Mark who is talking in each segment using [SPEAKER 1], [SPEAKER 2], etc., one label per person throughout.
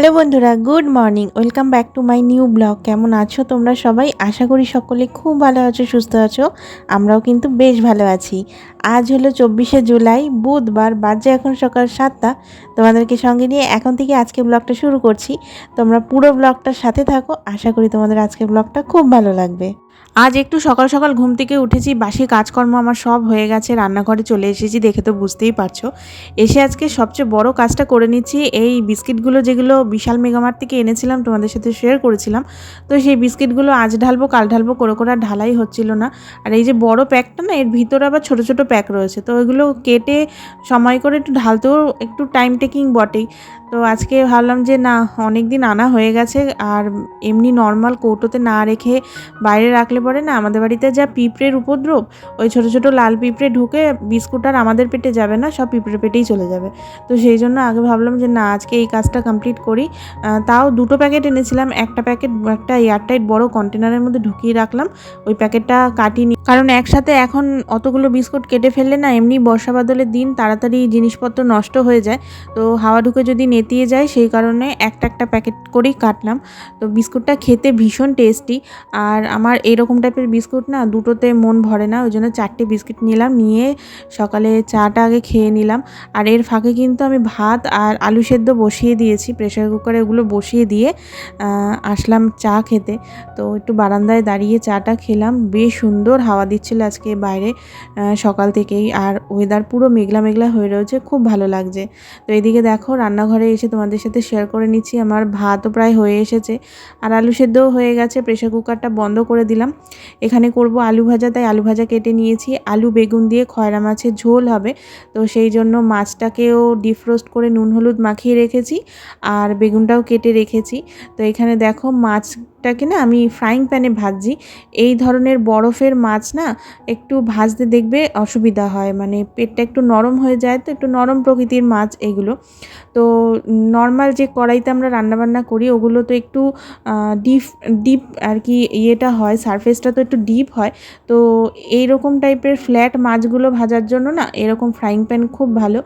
[SPEAKER 1] Hello বন্ধুরা, good morning. Welcome back to my new blog. কেমন আছো তোমরা সবাই? আশা করি সকলে খুব ভালো আছো, সুস্থ আছো। আমরাও কিন্তু বেশ ভালো আছি। আজ হলো চব্বিশে জুলাই, বুধবার বাজে এখন সকাল সাতটা। তোমাদেরকে সঙ্গে নিয়ে এখন থেকে আজকে ব্লগটা শুরু করছি। তোমরা পুরো ব্লগটার সাথে থাকো। আশা করি তোমাদের আজকের ব্লগটা খুব ভালো লাগবে। আজ একটু সকাল সকাল ঘুম থেকে উঠেছি। বাসি কাজকর্ম আমার সব হয়ে গেছে। রান্নাঘরে চলে এসেছি, দেখে তো বুঝতেই পারছ। এসে আজকে সবচেয়ে বড় কাজটা করে নিচ্ছি। এই বিস্কিটগুলো যেগুলো বিশাল মেগামার্ট থেকে এনেছিলাম, তোমাদের সাথে শেয়ার করেছিলাম। তো সেই বিস্কিটগুলো আজ ঢালবো, কাল ঢালবো করে করে ঢালাই হচ্ছিল না। আর এই যে বড় প্যাকটা না, এর ভিতরে আবার ছোট ছোট প্যাক রয়েছে। তো ওইগুলো কেটে সময় করে একটু ঢালতেও একটু টাইম টেকিং বটেই। তো আজকে ভাবলাম যে না অনেক দিন আনা হয়ে গেছে আর এমনি নর্মাল কৌটোতে না রেখে বাইরে রাখলে পরে না আমাদের বাড়িতে যা পিঁপড়ের উপদ্রব, ওই ছোট ছোট লাল পিঁপড়ে ঢুকে বিস্কুট আর আমাদের পেটে যাবে না, সব পিঁপড়ে পেটেই চলে যাবে। তো সেই জন্য আগে ভাবলাম যে না, আজকে এই কাজটা কমপ্লিট করি। তাও দুটো প্যাকেট এনেছিলাম, একটা প্যাকেট একটা এয়ারটাইট বড় কন্টেনারের মধ্যে ঢুকিয়ে রাখলাম, ওই প্যাকেটটা কাটিনি। কারণ একসাথে এখন অতগুলো বিস্কুট কেটে ফেললে না, এমনি বর্ষা বাদলের দিন তাড়াতাড়ি জিনিসপত্র নষ্ট হয়ে যায়। তো হাওয়া ঢুকে যদি নেতিয়ে যায়, সেই কারণে একটা একটা প্যাকেট করেই কাটলাম। তো বিস্কুটটা খেতে ভীষণ টেস্টি। আর আমার এরকম টাইপের বিস্কুট না, দুটোতে মন ভরে না, ওই জন্য চারটে বিস্কিট নিলাম, নিয়ে সকালে চাটা আগে খেয়ে নিলাম। আর এর ফাঁকে কিন্তু আমি ভাত আর আলু সেদ্ধ বসিয়ে দিয়েছি প্রেশার কুকারে ওগুলো বসিয়ে দিয়ে আসলাম চা খেতে। তো একটু বারান্দায় দাঁড়িয়ে চাটা খেলাম, বেশ সুন্দর হাওয়া দিচ্ছিল আজকে বাইরে সকাল থেকেই। আর ওয়েদার পুরো মেঘলা মেঘলা হয়ে রয়েছে, খুব ভালো লাগছে। তো এদিকে দেখো, রান্নাঘরে এসে তোমাদের সাথে শেয়ার করে নিচ্ছি। আমার ভাতও প্রায় হয়ে এসেছে। আর আলু সেদ্ধও হয়ে গেছে। প্রেশার কুকারটা বন্ধ করে দিলাম। এখানে করব আলু ভাজা, তাই আলু ভাজা কেটে নিয়েছি। আলু, বেগুন দিয়ে খয়রা মাছের ঝোল হবে। তো সেই জন্য মাছটাকেও ডিফ্রোস্ট করে নুন, হলুদ মাখিয়ে রেখেছি আর বেগুনটাও কেটে রেখেছি। তো এখানে দেখো মাছ মাছটাকে না আমি ফ্রাইং প্যানে ভাজছি। এই ধরনের বরফের মাছ না একটু ভাজতে দেখবে অসুবিধা হয়। মানে পেটটা একটু নরম হয়ে যায় তো, একটু নরম প্রকৃতির মাছ এগুলো। তো নর্মাল যে কড়াইতে আমরা রান্নাবান্না করি, ওগুলো তো একটু ডিপ ডিপ আর কি ইয়েটা হয় সারফেসটা তো একটু ডিপ হয়। তো এই রকম টাইপের ফ্ল্যাট মাছগুলো ভাজার জন্য না, এরকম ফ্রাইং প্যান খুব ভালো।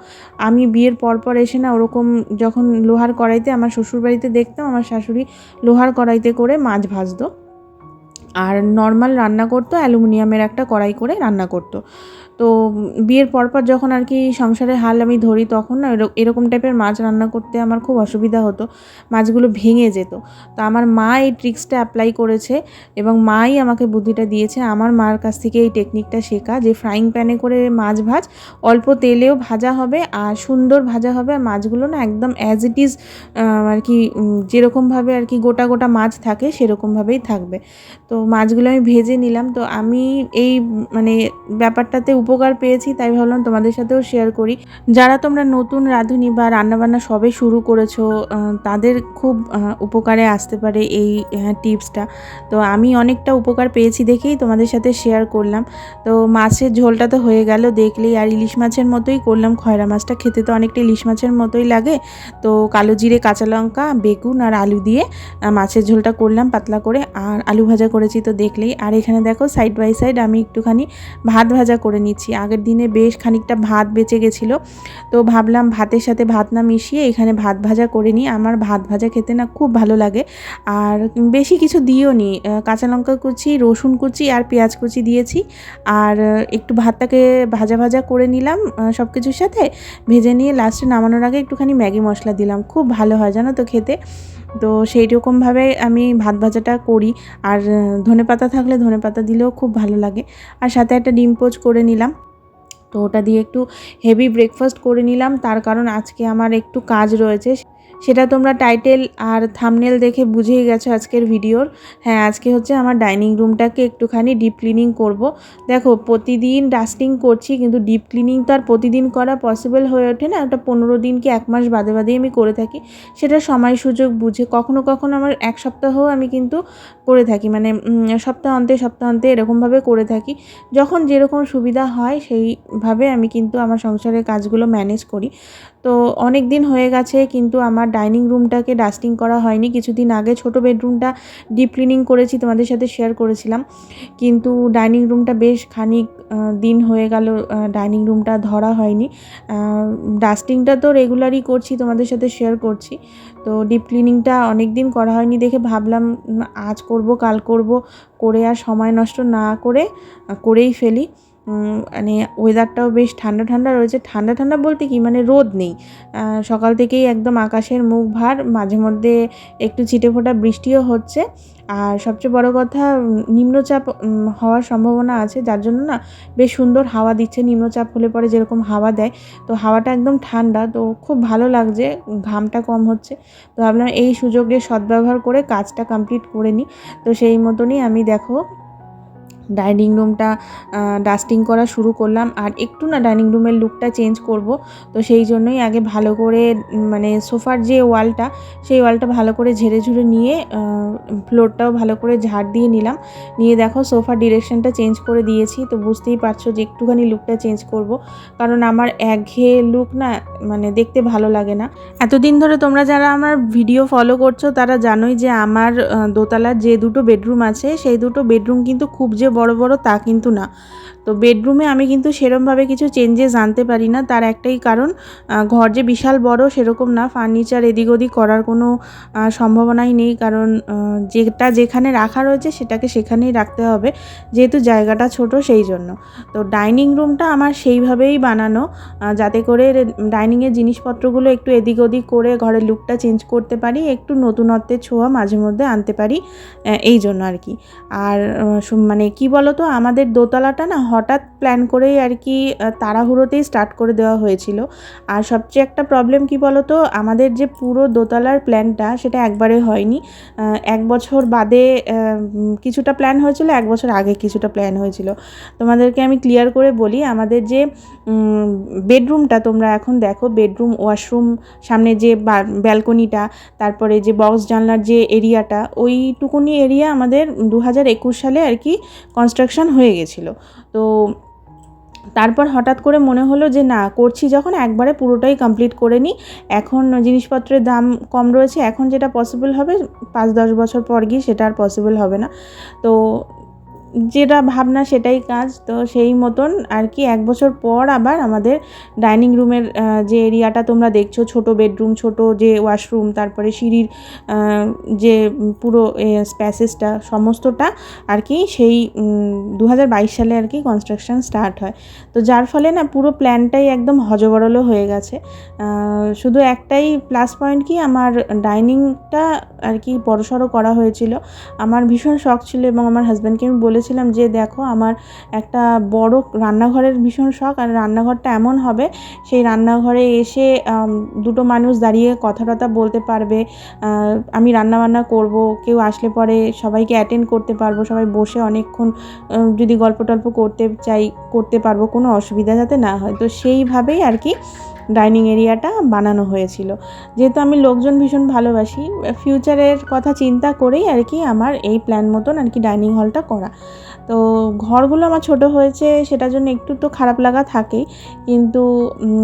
[SPEAKER 1] আমি বিয়ের পর পর এসে না ওরকম যখন লোহার কড়াইতে, আমার শ্বশুরবাড়িতে দেখতাম, আমার শাশুড়ি লোহার কড়াইতে করে মাছ ভাজতো। আর নর্মাল রান্না করতো, অ্যালুমিনিয়ামের একটা কড়াই করে রান্না করতো। তো বিয়ের পরপর যখন আর কি সংসারের হাল আমি ধরি, তখন না এরক- এরকম টাইপের মাছ রান্না করতে আমার খুব অসুবিধা হতো। মাছগুলো ভেঙে যেত। তো আমার মা এই ট্রিক্সটা অ্যাপ্লাই করেছে এবং মাই আমাকে বুদ্ধিটা দিয়েছে। আমার মার কাছ থেকে এই টেকনিকটা শেখা যে ফ্রাইং প্যানে করে মাছ ভাজ, অল্প তেলেও ভাজা হবে আর সুন্দর ভাজা হবে। আর মাছগুলো না একদম অ্যাজ ইট ইজ আর কি যেরকমভাবে আর কি গোটা গোটা মাছ থাকে সেরকমভাবেই থাকবে। তো মাছগুলো আমি ভেজে নিলাম। তো আমি এই মানে ব্যাপারটাতে উপকার পেয়েছি, তাই ভাবলাম তোমাদের সাথেও শেয়ার করি। যারা তোমরা নতুন রাঁধুনি বা রান্নাবান্না সবে শুরু করেছ তাদের খুব উপকারে আসতে পারে এই টিপসটা। তো আমি অনেকটা উপকার পেয়েছি দেখেই তোমাদের সাথে শেয়ার করলাম। তো মাছের ঝোলটা তো হয়ে গেল দেখলেই, আর ইলিশ মাছের মতোই করলাম। খয়রা মাছটা খেতে তো অনেকটা ইলিশ মাছের মতোই লাগে। তো কালো জিরে, কাঁচা লঙ্কা, বেগুন আর আলু দিয়ে মাছের ঝোলটা করলাম পাতলা করে। আর আলু ভাজা করেছি তো দেখলেই। আর এখানে দেখো সাইড বাই সাইড আমি একটুখানি ভাত ভাজা করে নিচ্ছি আগের দিনে বেশ খানিকটা ভাত বেঁচে গেছিল। তো ভাবলাম ভাতের সাথে ভাত না মিশিয়ে এখানে ভাত ভাজা করে নিই। আমার ভাত ভাজা খেতে না খুব ভালো লাগে। আর বেশি কিছু দিও নি। কাঁচা লঙ্কা কুচি, রসুন কুচি আর পেঁয়াজ কুচি দিয়েছি। আর একটু ভাতটাকে ভাজা ভাজা করে নিলাম সব কিছুর সাথে। ভেজে নিয়ে লাস্টে নামানোর আগে একটুখানি ম্যাগি মশলা দিলাম। খুব ভালো হয় জানো তো খেতে। তো সেই রকমভাবে আমি ভাত ভাজাটা করি। আর ধনে পাতা থাকলে ধনে পাতা দিলেও খুব ভালো লাগে। আর সাথে একটা ডিম পোচ করে নিলাম। তো ওটা দিয়ে একটু হেভি ব্রেকফাস্ট করে নিলাম। তার কারণ আজকে আমার একটু কাজ রয়েছে। সেটা তোমরা টাইটেল আর থামনেল দেখে বুঝেই গেছো আজকের ভিডিওর। হ্যাঁ আজকে হচ্ছে আমার ডাইনিং রুমটাকে একটুখানি ডিপ ক্লিনিং করব। দেখো প্রতিদিন ডাস্টিং করছি কিন্তু ডিপ ক্লিনিং তো আর প্রতিদিন করা পসিবল হয়ে ওঠে না। ওটা পনেরো দিন কি এক মাস বাদে বাদেই আমি করে থাকি। সেটা সময় সুযোগ বুঝে। কখনো কখনো আমার এক সপ্তাহও আমি কিন্তু করে থাকি। মানে উম, সপ্তাহ অন্তে সপ্তাহ অন্তে এরকমভাবে করে থাকি। যখন যেরকম সুবিধা হয় সেইভাবে আমি কিন্তু আমার সংসারের কাজগুলো ম্যানেজ করি। তো অনেক দিন হয়ে গেছে কিন্তু আমার ডাইনিং রুমটাকে ডাস্টিং করা হয়নি। কিছুদিন আগে ছোট বেডরুমটা ডিপ ক্লিনিং করেছি, তোমাদের সাথে শেয়ার করেছিলাম। কিন্তু ডাইনিং রুমটা বেশ খানিক দিন হয়ে গেল ডাইনিং রুমটা ধরা হয়নি। ডাস্টিংটা তো রেগুলারই করছি, তোমাদের সাথে শেয়ার করছি। তো ডিপ ক্লিনিংটা অনেক দিন করা হয়নি দেখে ভাবলাম আজ করব, কাল করব, করে আর সময় নষ্ট না করে, করেই ফেলি। মানে ওয়েদারটাও বেশ ঠান্ডা ঠান্ডা রয়েছে। ঠান্ডা ঠান্ডা বলতে কি? মানে রোদ নেই। সকাল থেকেই একদম আকাশের মুখ ভার, মাঝে মধ্যে একটু ছিটে ফোটা বৃষ্টিও হচ্ছে। আর সবচেয়ে বড় কথা, নিম্নচাপ হওয়ার সম্ভাবনা আছে। যার জন্য না বেশ সুন্দর হাওয়া দিচ্ছে। নিম্নচাপ হলে পরে যেরকম হাওয়া দেয়। তো হাওয়াটা একদম ঠান্ডা। তো খুব ভালো লাগছে। ঘামটা কম হচ্ছে। তো ভাবলাম এই সুযোগে সদ্ব্যবহার করে কাজটা কমপ্লিট করে নিই। তো সেই মতনই আমি দেখো ডাইনিং রুমটা ডাস্টিং করা শুরু করলাম। আর একটু না ডাইনিং রুমের লুকটা চেঞ্জ করব। তো সেই জন্যই আগে ভালো করে মানে সোফার যে ওয়ালটা, সেই ওয়ালটা ভালো করে ঝেড়ে ঝুড়ে নিয়ে ফ্লোরটাও ভালো করে ঝাড় দিয়ে নিলাম। নিয়ে দেখো সোফার ডিরেকশনটা চেঞ্জ করে দিয়েছি। তো বুঝতেই পারছ যে একটুখানি লুকটা চেঞ্জ করব। কারণ আমার একঘেয়ে লুক না মানে দেখতে ভালো লাগে না। এতদিন ধরে তোমরা যারা আমার ভিডিও ফলো করছ, তারা জানোই যে আমার দোতলার যে দুটো বেডরুম আছে, সেই দুটো বেডরুম কিন্তু খুব যে বড় বড় তা কিন্তু না। তো বেডরুমে আমি কিন্তু সেরমভাবে কিছু চেঞ্জেস আনতে পারি না। তার একটাই কারণ ঘর যে বিশাল বড় সেরকম না। ফার্নিচার এদিক ওদিক করার কোনো সম্ভাবনাই নেই। কারণ যেটা যেখানে রাখা রয়েছে সেটাকে সেখানেই রাখতে হবে। যেহেতু জায়গাটা ছোট সেই জন্য। তো ডাইনিং রুমটা আমার সেইভাবেই বানানো যাতে করে ডাইনিংয়ের জিনিসপত্রগুলো একটু এদিক ওদিক করে ঘরের লুকটা চেঞ্জ করতে পারি, একটু নতুনত্বের ছোঁয়া মাঝে মধ্যে আনতে পারি এই জন্য আর কি। আর মানে কি বলতো, আমাদের দোতলাটা না হঠাৎ প্ল্যান করেই আর কি তাড়াহুড়োতেই স্টার্ট করে দেওয়া হয়েছিল। আর সবচেয়ে একটা প্রবলেম কি বলতো, আমাদের যে পুরো দোতলার প্ল্যানটা সেটা একবারে হয়নি। এক বছর বাদে কিছুটা প্ল্যান হয়েছিল, এক বছর আগে কিছুটা প্ল্যান হয়েছিল। তোমাদেরকে আমি ক্লিয়ার করে বলি, আমাদের যে বেডরুমটা তোমরা এখন দেখো বেডরুম ওয়াশরুম সামনে যে ব্যালকনিটা তারপরে যে বক্স জানলার যে এরিয়াটা ওইটুকুনি এরিয়া আমাদের দু হাজার একুশ সালে আর কি কনস্ট্রাকশন হয়ে গেছিল। তো তারপর হঠাৎ করে মনে হলো যে না, করছি যখন, একবারে পুরোটাই কমপ্লিট করে নিই। এখন জিনিসপত্রের দাম কম রয়েছে, এখন যেটা পসিবল হবে, পাঁচ দশ বছর পর গিয়ে সেটা আর পসিবল হবে না। তো যেটা ভাবনা সেটাই কাজ। তো সেই মতন আর কি এক বছর পর আবার আমাদের ডাইনিং রুমের যে এরিয়াটা তোমরা দেখছ, ছোট বেডরুম, ছোট যে ওয়াশরুম, তারপরে সিঁড়ির যে পুরো স্প্যাসেসটা সমস্তটা আর কি সেই দু হাজার বাইশ সালে আর কি কনস্ট্রাকশন স্টার্ট হয়। তো যার ফলে না পুরো প্ল্যানটাই একদম হজবরল হয়ে গেছে। শুধু একটাই প্লাস পয়েন্ট কি আমার ডাইনিংটা আর কি বড়সড় করা হয়েছিল। আমার ভীষণ শখ ছিল এবং আমার হাজব্যান্ডকে আমি বলেছিলাম যে দেখো আমার একটা বড় রান্নাঘরের ভীষণ শখ আর রান্নাঘরটা এমন হবে, সেই রান্নাঘরে এসে দুটো মানুষ দাঁড়িয়ে কথা টথা বলতে পারবে আমি রান্না বান্না করব, কেউ আসলে পরে সবাইকে অ্যাটেন্ড করতে পারব, সবাই বসে অনেকক্ষণ যদি গল্প টল্প করতে চাই, করতে পারব, কোনো অসুবিধা যাতে না হয়। তো সেইভাবেই আর কি ডাইনিং এরিয়াটা বানানো হয়েছিল। যেহেতু আমি লোকজন ভীষণ ভালোবাসি, ফিউচারের কথা চিন্তা করেই আর কি আমার এই প্ল্যান মতন আর কি ডাইনিং হলটা করা। তো ঘরগুলো আমার ছোট হয়েছে, সেটার জন্য একটু তো খারাপ লাগা থাকেই কিন্তু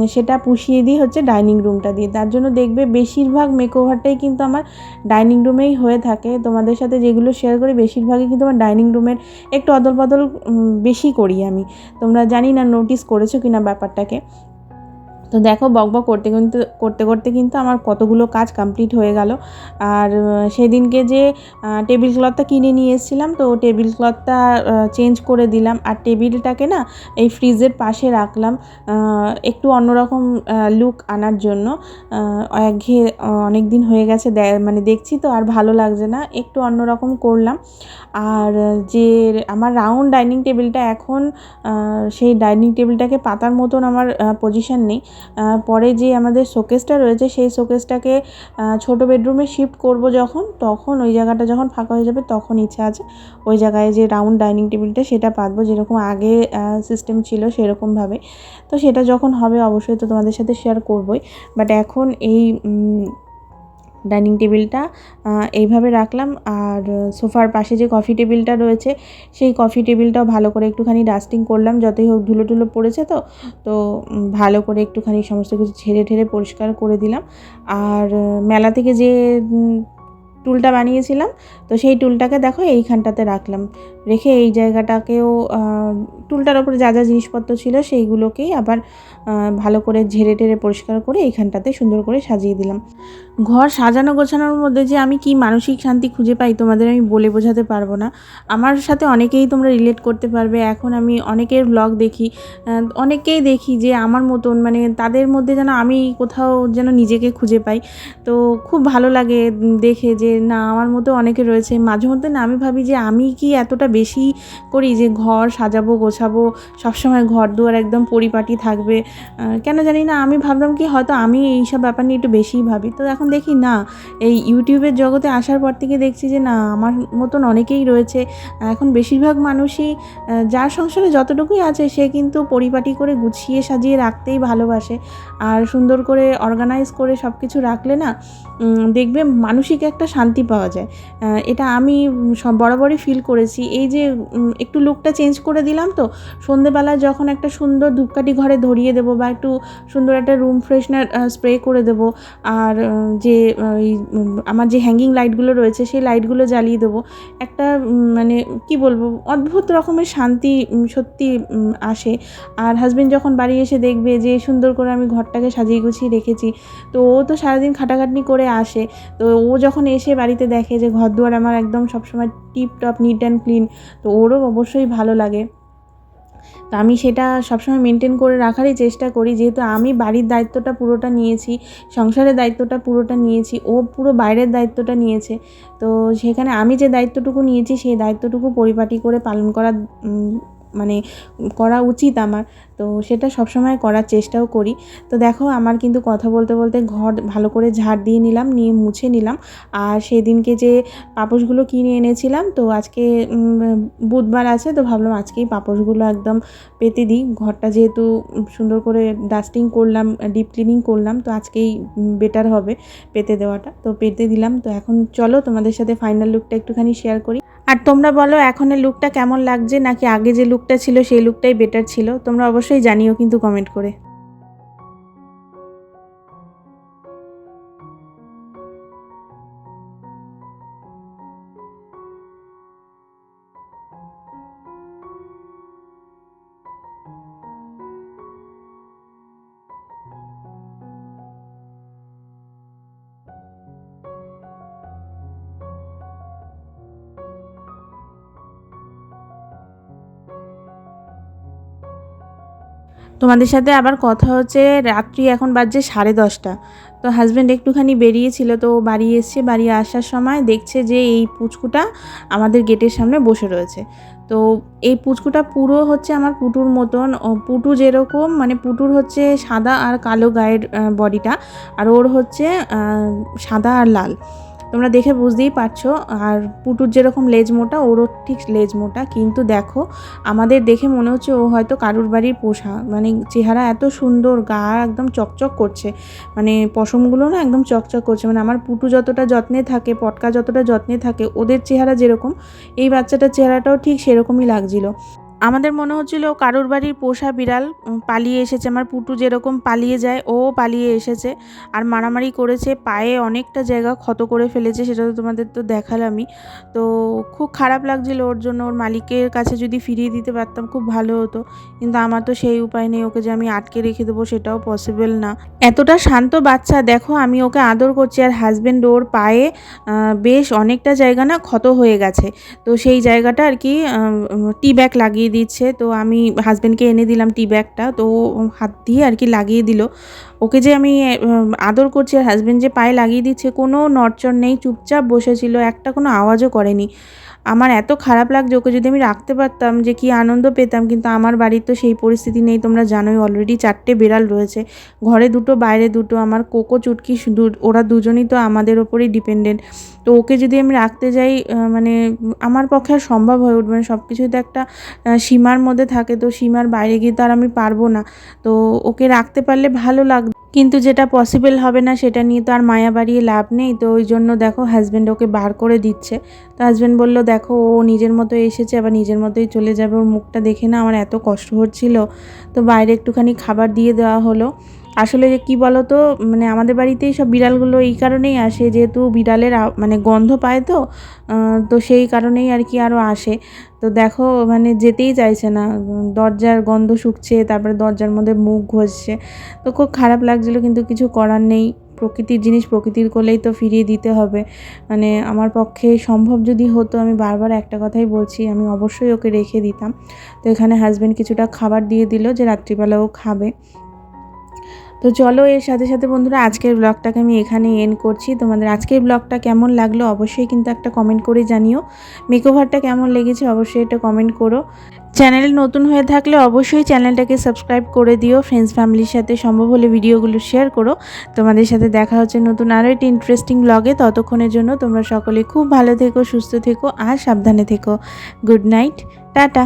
[SPEAKER 1] সেটা পুষিয়ে দিই হচ্ছে ডাইনিং রুমটা দিয়ে। তার জন্য দেখবে বেশিরভাগ মেকওভারটাই কিন্তু আমার ডাইনিং রুমেই হয়ে থাকে। তোমাদের সাথে যেগুলো শেয়ার করি, বেশিরভাগই কিন্তু আমার ডাইনিং রুমের একটু অদল বদল বেশি করি আমি। তোমরা জানি না নোটিস করেছ কিনা ব্যাপারটাকে। তো দেখো, বক বক করতে কিন্তু, করতে করতে কিন্তু আমার কতগুলো কাজ কমপ্লিট হয়ে গেল। আর সেদিনকে যে টেবিল ক্লথটা কিনে নিয়ে এসেছিলাম, তো টেবিল ক্লথটা চেঞ্জ করে দিলাম। আর টেবিলটাকে না, এই ফ্রিজের পাশে রাখলাম একটু অন্যরকম লুক আনার জন্য। একঘেয়ে অনেক দিন হয়ে গেছে মানে দেখছি তো, আর ভালো লাগছে না, একটু অন্যরকম করলাম। আর, যে, আমার রাউন্ড ডাইনিং টেবিলটা এখন সেই ডাইনিং টেবিলটাকে পাতার মতন আমার পজিশন নেই। পরে যে আমাদের শোকেসটা রয়েছে, সেই শোকেসটাকে ছোট বেডরুমে শিফট করব যখন, তখন ওই জায়গাটা যখন ফাঁকা হয়ে যাবে, তখন ইচ্ছা আছে ওই জায়গায় যে রাউন্ড ডাইনিং টেবিলটা সেটা পাতবো, যেরকম আগে সিস্টেম ছিল সেরকমভাবে। তো সেটা যখন হবে, অবশ্যই তো তোমাদের সাথে শেয়ার করবই। বাট এখন এই ডাইনিং টেবিলটা এইভাবে রাখলাম। আর সোফার পাশে যে কফি টেবিলটা রয়েছে, সেই কফি টেবিলটাও ভালো করে একটুখানি ডাস্টিং করলাম, যতই হোক ধুলো টুলো পড়েছে তো তো ভালো করে একটুখানি সমস্ত কিছু ঝেড়ে ঠেড়ে পরিষ্কার করে দিলাম। আর মেলা থেকে যে টুলটা বানিয়েছিলাম, তো সেই টুলটাকে দেখো এইখানটাতে রাখলাম। রেখে এই জায়গাটাকেও টুলটার ওপরে যা যা জিনিসপত্র ছিল সেইগুলোকেই আবার ভালো করে ঝেড়ে টেড়ে পরিষ্কার করে এইখানটাতে সুন্দর করে সাজিয়ে দিলাম। ঘর সাজানো গোছানোর মধ্যে যে আমি কি মানসিক শান্তি খুঁজে পাই তোমাদের আমি বলে বোঝাতে পারব না। আমার সাথে অনেকেই তোমরা রিলেট করতে পারবে। এখন আমি অনেকের ব্লগ দেখি অনেকেই দেখি যে আমার মতন মানে তাদের মধ্যে যেন আমি কোথাও যেন নিজেকে খুঁজে পাই। তো খুব ভালো লাগে দেখে যে না, আমার মতো অনেকে রয়েছে। মাঝে মধ্যে না আমি ভাবি যে আমি কি এতটা বেশি করি যে ঘর সাজাবো, গোছাবো, সবসময় ঘর দুয়ার একদম পরিপাটি থাকবে। কেন জানি না, আমি ভাবলাম কি হয়তো আমি এইসব ব্যাপার নিয়ে একটু বেশিই ভাবি। তো এখন দেখি না, এই ইউটিউবের জগতে আসার পর থেকে দেখছি যে না, আমার মতন অনেকেই রয়েছে। এখন বেশিরভাগ মানুষই যার সংসারে যতটুকুই আছে, সে কিন্তু পরিপাটি করে গুছিয়ে সাজিয়ে রাখতেই ভালোবাসে। আর সুন্দর করে অর্গানাইজ করে সব কিছু রাখলে না দেখবে মানসিক একটা শান্তি পাওয়া যায়। এটা আমি সব বরাবরই ফিল করেছি। এই যে একটু লুকটা চেঞ্জ করে দিলাম তো, সন্ধেবেলায় যখন একটা সুন্দর ধূপকাঠি ঘরে ধরিয়ে দেবো বা একটু সুন্দর একটা রুম ফ্রেশনার স্প্রে করে দেবো। আর যে আমার যে হ্যাঙ্গিং লাইটগুলো রয়েছে সেই লাইটগুলো জ্বালিয়ে দেবো। একটা মানে কি বলব, অদ্ভুত রকমের শান্তি সত্যি আসে। আর হাজব্যান্ড যখন বাড়ি এসে দেখবে যে সুন্দর করে আমি ঘরটাকে সাজিয়ে গুছিয়ে রেখেছি, তো ও তো সারাদিন খাটাখাটনি করে আসে। তো ও যখন এসে বাড়িতে দেখে যে ঘর দুয়ার আমার একদম সবসময় tip top neat and clean তো ওরও অবশ্যই ভালো লাগে। তো আমি সেটা সবসময় মেনটেন করে রাখারই চেষ্টা করি। যেহেতু আমি বাড়ির দায়িত্বটা পুরোটা নিয়েছি সংসারের দায়িত্বটা পুরোটা নিয়েছি ও পুরো বাইরের দায়িত্বটা নিয়েছে তো সেখানে আমি যে দায়িত্বটুকু নিয়েছি সেই দায়িত্বটুকু পরিপাটি করে পালন করা উম, মানে করা উচিত আমার। তো সেটা সবসময় করার চেষ্টাও করি। তো দেখো আমার কিন্তু কথা বলতে বলতে ঘর ভালো করে ঝাড় দিয়ে নিলাম, নিয়ে মুছে নিলাম। আর সেদিনকে যে পাপোশগুলো কিনে এনেছিলাম, তো আজকে বুধবার আছে, তো ভাবলাম আজকেই পাপোশগুলো একদম পেতে দিই। ঘরটা যেহেতু সুন্দর করে ডাস্টিং করলাম, ডিপ ক্লিনিং করলাম, তো আজকেই বেটার হবে পেতে দেওয়াটা। তো পেতে দিলাম। তো এখন চলো তোমাদের সাথে ফাইনাল লুকটা একটুখানি শেয়ার করি। আর তোমরা বলো, এখনের লুকটা কেমন লাগছে? নাকি আগে যে লুকটা ছিল, সেই লুকটাই বেটার ছিল? তোমরা অবশ্যই জানিও কিন্তু কমেন্ট করে। তোমাদের সাথে আবার কথা হচ্ছে রাত্রি এখন বাজছে সাড়ে দশটা। তো হাজব্যান্ড একটুখানি বেরিয়েছিল, তো বাড়ি এসছে, বাড়ি আসার সময় দেখছে যে এই পুচকুটা আমাদের গেটের সামনে বসে রয়েছে। তো এই পুচকুটা পুরো হচ্ছে আমার পুটুর মতন পুটু যেরকম মানে পুটুর হচ্ছে সাদা আর কালো গায়ের বডিটা আর ওর হচ্ছে সাদা আর লাল। তোমরা দেখে বুঝতেই পারছ। আর পুটুর যেরকম লেজ মোটা, ওরও ঠিক লেজ মোটা। কিন্তু দেখো, আমাদের দেখে মনে হচ্ছে ও হয়তো কারুর বাড়ির পোষা। মানে চেহারা এত সুন্দর, গা একদম চকচক করছে। মানে পশমগুলো না একদম চকচক করছে। মানে আমার পুটু যতটা যত্নে থাকে, পটকা যতটা যত্নে থাকে, ওদের চেহারা যেরকম, এই বাচ্চাটার চেহারাটাও ঠিক সেরকমই লাগছিল। আমাদের মনে হচ্ছিল কারুর বাড়ির পোষা বিড়াল পালিয়ে এসেছে। আমার পুটু যেরকম পালিয়ে যায়, ও পালিয়ে এসেছে। আর মারামারি করেছে, পায়ে অনেকটা জায়গা ক্ষত করে ফেলেছে, সেটা তো তোমাদের তো দেখালামই। তো খুব খারাপ লাগছিল ওর জন্য। ওর মালিকের কাছে যদি ফিরিয়ে দিতে পারতাম, খুব ভালো হতো। কিন্তু আমার তো সেই উপায় নেই, ওকে যে আমি আটকে রেখে দেবো, সেটাও পসিবল না। এতটা শান্ত বাচ্চা, দেখো আমি ওকে আদর করছি। আর হাজব্যান্ড ওর পায়ে বেশ অনেকটা জায়গা না ক্ষত হয়ে গেছে। তো সেই জায়গাটা আর কি টি ব্যাগ লাগিয়ে দিচ্ছে। তো আমি হাজব্যান্ডকে এনে দিলাম টি। ব্যাগটা তো হাত দিয়ে আর কি লাগিয়ে দিল। ওকে যে আমি আদর করছি আর হাজব্যান্ড যে পায়ে লাগিয়ে দিচ্ছে, কোনো নড়চড় নেই, চুপচাপ বসেছিল, একটা কোনো আওয়াজও করেনি। আমার এত খারাপ লাগছে, ওকে যদি আমি রাখতে পারতাম যে কি আনন্দ পেতাম, কিন্তু আমার বাড়ির তো সেই পরিস্থিতি নেই, তোমরা জানোই অলরেডি চারটে বিড়াল রয়েছে। ঘরে দুটো, বাইরে দুটো, আমার কোকো চুটকি ওরা দুজনই তো আমাদের ওপরেই ডিপেন্ডেন্ট তো ওকে যদি আমি রাখতে যাই মানে আমার পক্ষে আর সম্ভব হয়ে উঠবে না। সব কিছুই তো একটা সীমার মধ্যে থাকে, তো সীমার বাইরে গিয়ে তো আর আমি পারব না। তো ওকে রাখতে পারলে ভালো লাগ কিন্তু যেটা পসিবল হবে না, সেটা নিয়ে তো আর মায়া বাড়িয়ে লাভ নেই। তো ওই জন্য দেখো হাজব্যান্ড ওকে বার করে দিচ্ছে। তো হাজব্যান্ড বলল, দেখো, ও নিজের মতো এসেছে, আবার নিজের মতোই চলে যাবে। ওর মুখটা দেখে না আমার এত কষ্ট হচ্ছিল। তো বাইরে একটুখানি খাবার দিয়ে দেওয়া হলো। আসলে যে কী বলো তো মানে আমাদের বাড়িতেই সব বিড়ালগুলো এই কারণেই আসে, যেহেতু বিড়ালের মানে গন্ধ পায় তো তো সেই কারণেই আর কি আরও আসে। তো দেখো মানে যেতেই চাইছে না, দরজার গন্ধ শুকছে, তারপরে দরজার মধ্যে মুখ ঘষছে। তো খুব খারাপ লাগছিল, কিন্তু কিছু করার নেই। প্রকৃতির জিনিস প্রকৃতির কোলেই তো ফিরিয়ে দিতে হবে। মানে আমার পক্ষে সম্ভব যদি হতো, আমি বারবার একটা কথাই বলছি, আমি অবশ্যই ওকে রেখে দিতাম। তো এখানে হাজব্যান্ড কিছুটা খাবার দিয়ে দিল যে রাত্রিবেলা ও খাবে। তো চলো, এর সাথে সাথে বন্ধুরা, আজকের ব্লগটাকে আমি এখানে এন্ড করছি। তোমাদের আজকের ব্লগটা কেমন লাগল অবশ্যই কিন্তু একটা কমেন্ট করে জানিও। মেকওভারটা কেমন লেগেছে অবশ্যই একটা কমেন্ট করো। চ্যানেল নতুন হয়ে থাকলে অবশ্যই চ্যানেলটাকে সাবস্ক্রাইব করে দিও। ফ্রেন্ডস ফ্যামিলির সাথে সম্ভব হলে ভিডিওগুলো শেয়ার করো। তোমাদের সাথে দেখা হচ্ছে নতুন আরও একটি ইন্টারেস্টিং ব্লগে ততক্ষণের জন্য তোমরা সকলে খুব ভালো থেকো, সুস্থ থেকো আর সাবধানে থেকো। Good night tata.